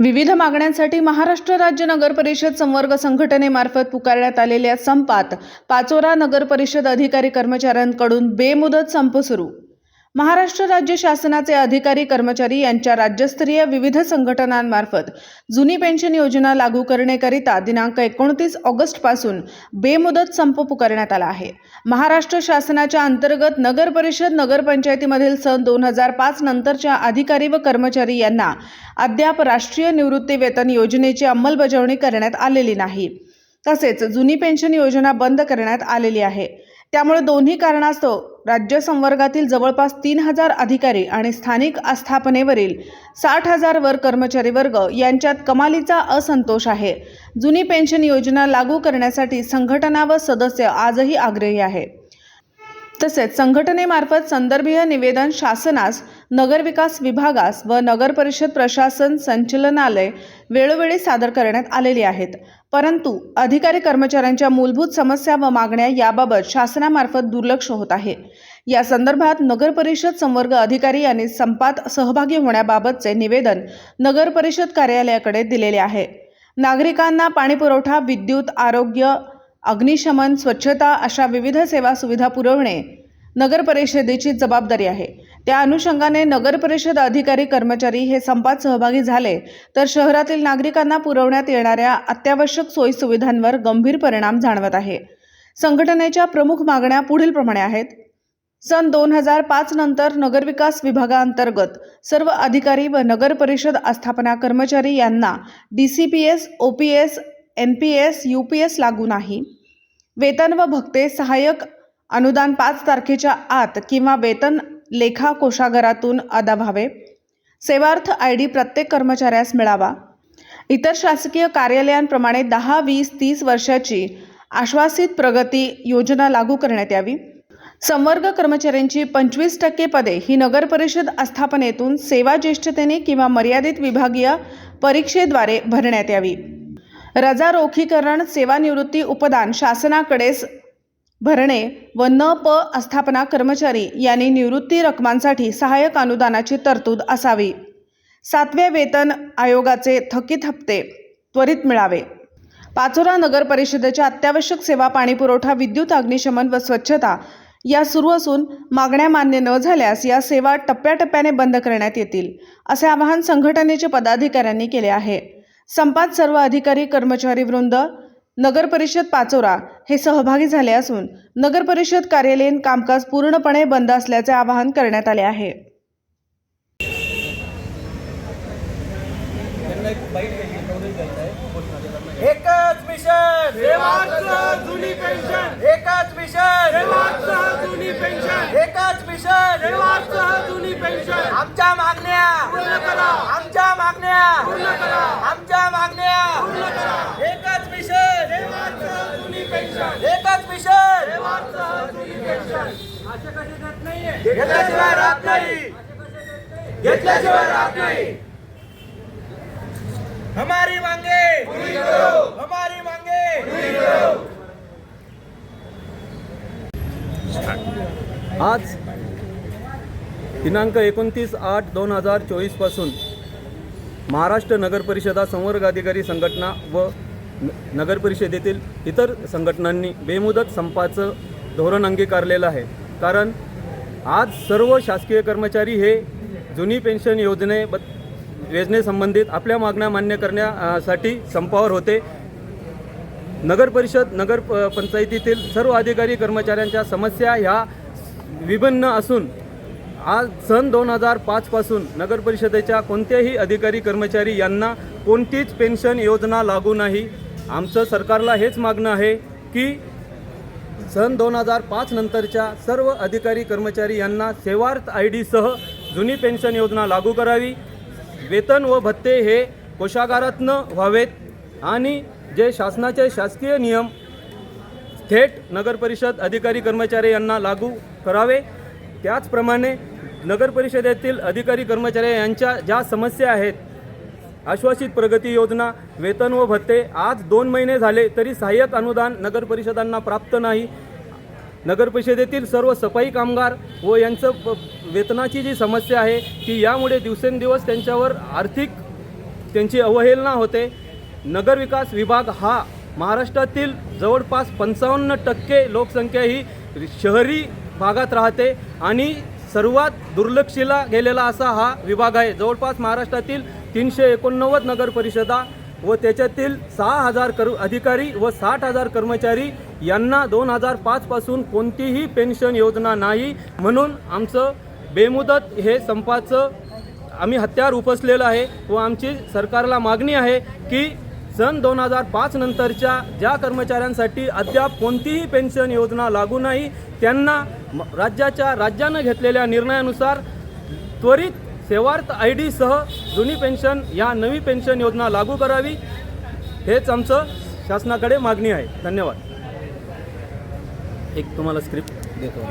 विविध मागण्यांसाठी महाराष्ट्र राज्य नगर परिषद संवर्ग संघटनेमार्फत पुकारण्यात आलेल्या संपात पाचोरा नगर परिषद अधिकारी कर्मचाऱ्यांकडून बेमुदत संप सुरू. महाराष्ट्र राज्य शासनाचे अधिकारी कर्मचारी यांच्या राज्यस्तरीय विविध संघटनांमार्फत जुनी पेन्शन योजना लागू करण्याकरिता दिनांक एकोणतीस ऑगस्टपासून बेमुदत संप पुकारण्यात आला आहे. महाराष्ट्र शासनाच्या अंतर्गत नगर परिषद नगरपंचायतीमधील सन दोन हजार पाच नंतरच्या अधिकारी व कर्मचारी यांना अद्याप राष्ट्रीय निवृत्ती वेतन योजनेची अंमलबजावणी करण्यात आलेली नाही. तसेच जुनी पेन्शन योजना बंद करण्यात आलेली आहे. त्यामुळे दोन्ही कारणास्तव राज्य संवर्गातील जवळपास तीन हजार अधिकारी आणि स्थानिक आस्थापनेवरील साठ हजार वर कर्मचारी वर्ग यांच्यात कमालीचा असंतोष आहे. जुनी पेन्शन योजना लागू करण्यासाठी संघटना व सदस्य आजही आग्रही आहे. तसेच संघटनेमार्फत संदर्भीय निवेदन शासनास नगरविकास विभागास व नगरपरिषद प्रशासन संचलनालय वेळोवेळी सादर करण्यात आलेली आहेत. परंतु अधिकारी कर्मचाऱ्यांच्या मूलभूत समस्या व मागण्या याबाबत शासनामार्फत दुर्लक्ष होत आहे. या संदर्भात नगर परिषद संवर्ग अधिकारी यांनी संपात सहभागी होण्याबाबतचे निवेदन नगर परिषद कार्यालयाकडे दिलेले आहे. नागरिकांना पाणीपुरवठा विद्युत आरोग्य अग्निशमन स्वच्छता अशा विविध सेवा सुविधा पुरवणे नगर परिषदेची जबाबदारी आहे. त्या अनुषंगाने नगर परिषद अधिकारी कर्मचारी हे संपात सहभागी झाले. तर शहरातील नागरिकांना पुरवण्यात येणाऱ्या अत्यावश्यक सोयी सुविधांवर गंभीर परिणाम जाणवत आहे. संघटनेच्या प्रमुख मागण्या पुढीलप्रमाणे आहेत. सन दोन हजार पाच नंतर नगरविकास विभागाअंतर्गत सर्व अधिकारी व नगर परिषद आस्थापना कर्मचारी यांना D C P S O P S N P S U P S लागू नाही. वेतन व भत्ते सहाय्यक अनुदान पाच तारखेच्या आत किंवा वेतन लेखा कोषागारातून अदा व्हावे. सेवार्थ आय डी प्रत्येक कर्मचाऱ्यास मिळावा. इतर शासकीय कार्यालयांप्रमाणे दहा वीस तीस वर्षाची आश्वासित प्रगती योजना लागू करण्यात यावी. संवर्ग कर्मचाऱ्यांची पंचवीस टक्के पदे ही नगर परिषद आस्थापनेतून सेवा ज्येष्ठतेने किंवा मर्यादित विभागीय परीक्षेद्वारे भरण्यात यावी. रजा रोखीकरण सेवानिवृत्ती उपदान शासनाकडेच भरणे व न प आस्थापना कर्मचारी यांनी निवृत्ती रकमांसाठी सहाय्यक अनुदानाची तरतूद असावी. सातव्या वेतन आयोगाचे थकीत हप्ते त्वरित मिळावे. पाचोरा नगर परिषदेच्या अत्यावश्यक सेवा पाणीपुरवठा विद्युत अग्निशमन व स्वच्छता या सुरू असून मागण्या मान्य न झाल्यास या सेवा टप्प्याटप्प्याने बंद करण्यात येतील असे आवाहन संघटनेचे पदाधिकाऱ्यांनी केले आहे. संपात सर्व अधिकारी कर्मचारी वृंद नगर परिषद पाचोरा हे सहभागी झाले असून नगर परिषद कार्यालयीन कामकाज पूर्णपणे बंद असल्याचे आवाहन करण्यात आले आहे. एकच मिशन! देवाचं जुनी पेन्शन एकच मिशन! देवाचं जुनी पेन्शन एकच मिशन! देवाचं जुनी पेन्शन आमच्या मागण्या! पूर्ण करा! आमच्या मागण्या पूर्ण करा आमच्या मागण्या पूर्ण करा एकच मिशन देवाचं जुनी पेन्शन एकच मिशन देवाचं जुनी पेन्शन असे कसे देत नाहीये घेतल्याशिवाय राहत नाही. घेतल्याशिवाय राहत नाही. हमारी मांगे. हमारी मांगे. आज दिनांक एकोणतीस आठ दोन हजार चोवीसपासून महाराष्ट्र नगर परिषदा संवर्ग अधिकारी संघटना व नगरपरिषदेतील इतर संघटनांनी बेमुदत संपाचं धोरण अंगीकारलेलं आहे. कारण आज सर्व शासकीय कर्मचारी हे जुनी पेन्शन योजने ब योजनेसंबंधित आपल्या मागण्या मान्य करण्यासाठी संपावर होते. नगर परिषद नगर प- पंचायतीतील सर्व अधिकारी कर्मचाऱ्यांच्या समस्या ह्या विभिन्न असून आज सन दोन हजार पाचपासून नगर परिषदेच्या कोणत्याही अधिकारी कर्मचारी यांना कोणतीच पेन्शन योजना लागू नाही. आमचं सरकारला हेच मागणं आहे की सन दोन हजार पाच नंतरच्या सर्व अधिकारी कर्मचारी यांना सेवार्थ आय डीसह जुनी पेन्शन योजना लागू करावी. वेतन व भत्ते हे कोशागारातनं व्हावेत आणि जे शासनाचे शासकीय नियम थेट नगरपरिषद अधिकारी कर्मचारी यांना लागू करावे. त्याचप्रमाणे नगरपरिषदेतील अधिकारी कर्मचारी यांच्या ज्या समस्या आहेत आश्वासित प्रगती योजना वेतन व भत्ते आज दोन महिने झाले तरी सहाय्यक अनुदान नगर परिषदांना प्राप्त नाही. नगर परिषदेतील सर्व सफाई कामगार व यांचं वेतनाची जी समस्या आहे ती यामुळे दिवसेंदिवस त्यांच्यावर आर्थिक त्यांची अवहेलना होते. नगरविकास विभाग हा महाराष्ट्रातील जवळपास पंचावन्न टक्के लोकसंख्या ही शहरी भागात राहते आणि सर्वात दुर्लक्षीला गेलेला असा हा विभाग आहे. जवळपास महाराष्ट्रातील तीनशे एकोणनव्वद नगर परिषदा व त्याच्यातील सहा हजार कर अधिकारी व साठ हजार कर्मचारी यांना दोन हजार पाचपासून कोणतीही पेन्शन योजना नाही. म्हणून आमचं बेमुदत हे संपाचं आम्ही हत्यार उपसलेलं आहे व आमची सरकारला मागणी आहे की सन दोन हजार पाच नंतरच्या ज्या कर्मचाऱ्यांसाठी अद्याप कोणतीही पेन्शन योजना लागू नाही त्यांना राज्याच्या राज्यानं घेतलेल्या निर्णयानुसार त्वरित सेवार्थ आय डीसह जुनी पेन्शन या नवी पेन्शन योजना लागू करावी हेच आमचं शासनाकडे मागणी आहे. धन्यवाद. एक तुम्हाला स्क्रिप्ट देतो.